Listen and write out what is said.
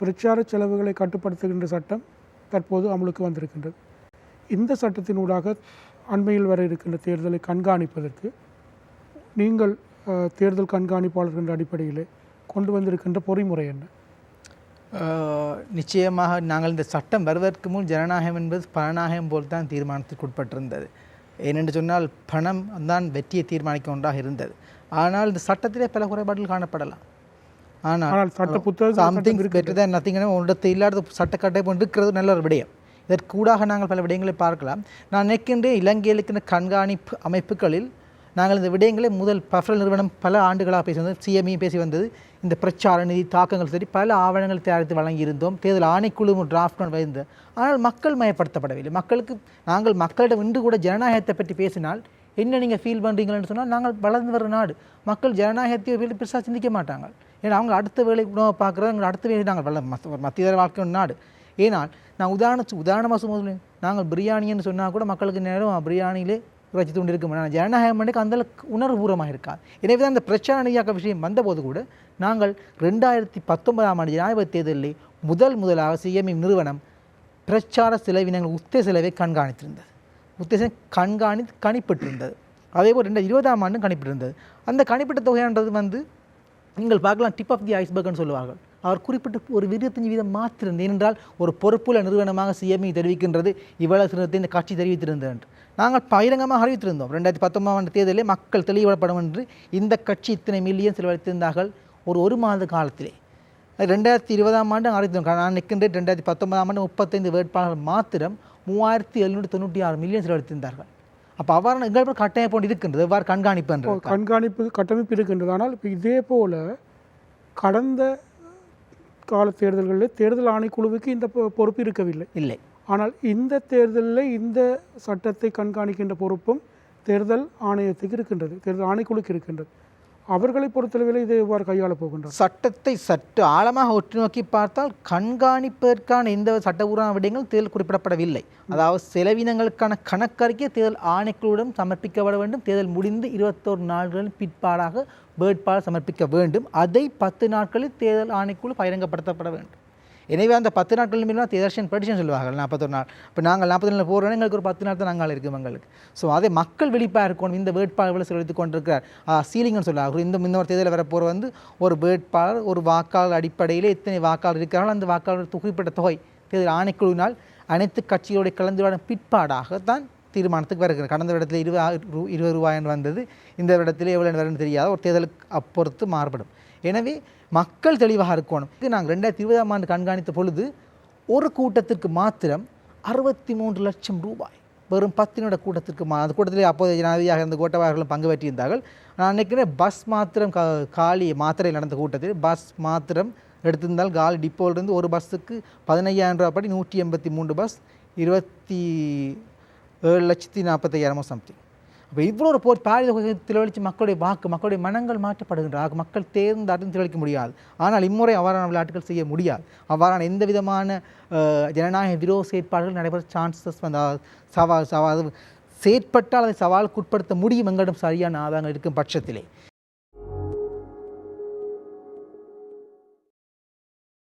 பிரச்சார செலவுகளை கட்டுப்படுத்துகின்ற சட்டம் தற்போது அமலுக்கு வந்திருக்கின்றது. இந்த சட்டத்தினூடாக அண்மையில் வர இருக்கின்ற தேர்தலை கண்காணிப்பதற்கு நீங்கள் தேர்தல் கண்காணிப்பாளர் என்ற அடிப்படையிலே கொண்டு வந்திருக்கின்ற பொறிமுறை என்ன? நிச்சயமாக நாங்கள் இந்த சட்டம் வருவதற்கு முன் ஜனநாயகம் என்பது பணநாயகம் போல் தான் தீர்மானத்துக்கு உட்பட்டிருந்தது. ஏனென்று சொன்னால் பணம் தான் வெற்றியை தீர்மானிக்க ஒன்றாக இருந்தது. ஆனால் இந்த சட்டத்திலே பல குறைபாடுகள் காணப்படலாம். ஆனால் சட்ட புத்தகம் சம்திங் பெட்டர் தான் நத்திங் உன்னிடத்து இல்லாத சட்டக்கட்டை இருக்கிறது நல்ல ஒரு விடயம். இதற்கூடாக நாங்கள் பல விடயங்களை பார்க்கலாம். நான் நினைக்கின்றேன் இலங்கையில் இருக்கின்ற கண்காணிப்பு அமைப்புகளில் நாங்கள் இந்த விடயங்களை முதல் பஃபரல் நிறுவனம் பல ஆண்டுகளாக பேசி வந்தது சிஎம்இ பேசி வந்தது. இந்த பிரச்சார நிதி தாக்கங்கள் சரி பல ஆவணங்கள் தயாரித்து வழங்கியிருந்தோம். தேர்தல் ஆணைக்குழு டிராஃப்ட் வைந்து ஆனால் மக்கள் மயப்படுத்தப்படவில்லை. மக்களுக்கு நாங்கள் மக்களிடம் இன்று கூட ஜனநாயகத்தை பற்றி பேசினால் என்ன நீங்கள் ஃபீல் பண்ணுறீங்கன்னு சொன்னால் நாங்கள் வளர்ந்து வர நாடு. மக்கள் ஜனநாயகத்தை பெருசாக சிந்திக்க மாட்டாங்க. ஏன்னா அவங்க அடுத்த வேலை உணவை பார்க்குறது அவங்க அடுத்த வேலை நாங்கள் வல்ல மத்திய தர வாழ்க்கை நாடு ஏனால் நான் உதாரண உதாரணமாக சொல்லுவேன் நாங்கள் பிரியாணின்னு சொன்னால் கூட மக்களுக்கு நேரம் பிரியாணியிலே ரசித்து கொண்டு இருக்கும் ஆனால் ஜனநாயகம் மண்ணுக்கு அந்த அளவுக்கு உணர்வுபூர்வமாக இருக்காது. எனவே தான் இந்த பிரச்சார விஷயம் வந்தபோது கூட நாங்கள் ரெண்டாயிரத்தி பத்தொன்பதாம் ஆண்டு ஜனாதிபதி தேர்தலில் முதல் முதலாக சிஎம்இ நிறுவனம் பிரச்சார செலவினங்கள் உத்தே செலவை கண்காணித்திருந்தது. உத்தேசம் கண்காணி கணிப்பிட்டிருந்தது. அதேபோல் ரெண்டாயிரத்தி இருபதாம் ஆண்டும் கணிப்பிட்டிருந்தது. அந்த கணிப்பிட்ட தொகையானது வந்து நீங்கள் பார்க்கலாம் டிப் ஆஃப் தி ஐஸ்பர்க்னு சொல்லுவார்கள். அவர் குறிப்பிட்ட ஒரு இருபத்தஞ்சு வீதம் மாத்திருந்தது ஏனென்றால் ஒரு பொறுப்புள்ள நிறுவனமாக சிஎம்இ தெரிவிக்கின்றது இவ்வளவு சிறந்த இந்த கட்சி தெரிவித்திருந்தது என்று நாங்கள் பகிரங்கமாக அறிவித்திருந்தோம். ரெண்டாயிரத்தி பத்தொன்பதாம் ஆண்டு தேர்தலில் மக்கள் தெளிவிடப்படும் என்று இந்த கட்சி இத்தனை மில்லியன் செலவழித்திருந்தார்கள் ஒரு ஒரு மாத காலத்திலே. ரெண்டாயிரத்தி இருபதாம் ஆண்டு அறிவித்தோம். நான் நிற்கின்ற ரெண்டாயிரத்தி பத்தொன்பதாம் ஆண்டு முப்பத்தைந்து வேட்பாளர்கள் மாத்திரம் மூவாயிரத்தி எழுநூற்றி தொண்ணூற்றி ஆறு மில்லியன் செலவழித்திருந்தார்கள் அப்போ அவ்வாறான எங்கள் கட்டாயம் போன்று இருக்கின்றது எவ்வாறு கண்காணிப்பு என்று கண்காணிப்பு கட்டமைப்பு இருக்கின்றது. ஆனால் இப்போ இதே போல கடந்த கால தேர்தல்களில் தேர்தல் ஆணைக்குழுவுக்கு இந்த பொறுப்பு இருக்கவில்லை. இல்லை. ஆனால் இந்த தேர்தலில் இந்த சட்டத்தை கண்காணிக்கின்ற பொறுப்பும் தேர்தல் ஆணையத்துக்கு இருக்கின்றது தேர்தல் ஆணைக்குழுக்கு இருக்கின்றது. அவர்களை பொறுத்தளவில் இதை எவ்வாறு கையாளப் போகின்றார். சட்டத்தை சற்று ஆழமாக ஒற்றி நோக்கி பார்த்தால் கண்காணிப்பதற்கான எந்த சட்டபூர்வ விடயங்கள் தேர்தல் குறிப்பிடப்படவில்லை. அதாவது செலவினங்களுக்கான கணக்கறிக்கை தேர்தல் ஆணைக்குழுவிடம் சமர்ப்பிக்கப்பட வேண்டும். தேர்தல் முடிந்து இருபத்தோரு நாட்களின் பிற்பாடாக வேட்பாளர் சமர்ப்பிக்க வேண்டும். அதை பத்து நாட்களில் தேர்தல் ஆணைக்குழு பகிரங்கப்படுத்தப்பட வேண்டும். எனவே அந்த பத்து நாட்கள் மீது எலெக்ஷன் பெடிஷன் சொல்லுவார்கள் நாற்பத்தொரு நாள். இப்போ நாங்கள் நாற்பது நாள் போகிறோம் எங்களுக்கு ஒரு பத்து நாள் தான் நாங்கள் இருக்கும் எங்களுக்கு. ஸோ அதே மக்கள் வெளிப்பாக இருக்கணும். இந்த வேட்பாளர்களை செலுத்தி கொண்டிருக்கிறார். சீலிங்னு சொல்லுவாங்க. இந்த இந்த ஒரு தேர்தலில் வரப்போகிற வந்து ஒரு வேட்பாளர் ஒரு வாக்காளர் அடிப்படையில் எத்தனை வாக்காளர் இருக்கிறார்கள் அந்த வாக்காளர் குறிப்பிட்ட தொகை தேர்தல் ஆணைக்குழுவினால் அனைத்து கட்சிகளுடைய கலந்துரையாடும் பிற்பாடாகத்தான் தீர்மானத்துக்கு வருகிறது கடந்த இடத்துல இருபது ரூ- இருபது ரூபாய்னு வந்தது இந்த இடத்துல எவ்வளோ வரும்னு தெரியாத ஒரு தேர்தலுக்கு அப்பொறுத்து மாறுபடும். எனவே மக்கள் தெளிவாக இருக்கணும். இது நாங்கள் ரெண்டாயிரத்தி இருபதாம் ஆண்டு கண்காணித்த பொழுது ஒரு கூட்டத்திற்கு மாத்திரம் அறுபத்தி மூன்று லட்சம் ரூபாய் வெறும் பத்தினோட கூட்டத்திற்கு மா அந்த கூட்டத்திலே அப்போதைய ஜனாதிபதியாக இருந்த கோட்டபாயர்களும் பங்கு பெற்றிருந்தார்கள். நான் நினைக்கிறேன் பஸ் மாத்திரம் கா காலி மாத்திரையில் நடந்த கூட்டத்தில் பஸ் மாத்திரம் எடுத்திருந்தால் காலி டிப்போலிருந்து ஒரு பஸ்ஸுக்கு பதினையாயிரம் ரூபாய் படி நூற்றி எண்பத்தி மூன்று பஸ் இருபத்தி ஏழு லட்சத்தி நாற்பத்தையாயிரமோ சம்திங் அப்போ இவ்வளோ ஒரு போர் பாரி திருவழித்து மக்களுடைய வாக்கு மக்களுடைய மனங்கள் மாற்றப்படுகின்றன ஆக மக்கள் தேர்ந்து அறிந்து திலவழிக்க முடியாது. ஆனால் இம்முறை அவ்வாறான விளையாட்டுகள் செய்ய முடியாது. அவ்வாறான எந்த விதமான ஜனநாயக விரோத செயற்பாடுகள் நடைபெற சான்சஸ் வந்து சவால் சவால் செயற்பட்டால் அதை சவாலுக்கு உட்படுத்த முடியும் எங்களிடம் சரியான ஆதாரங்கள் இருக்கும் பட்சத்திலே.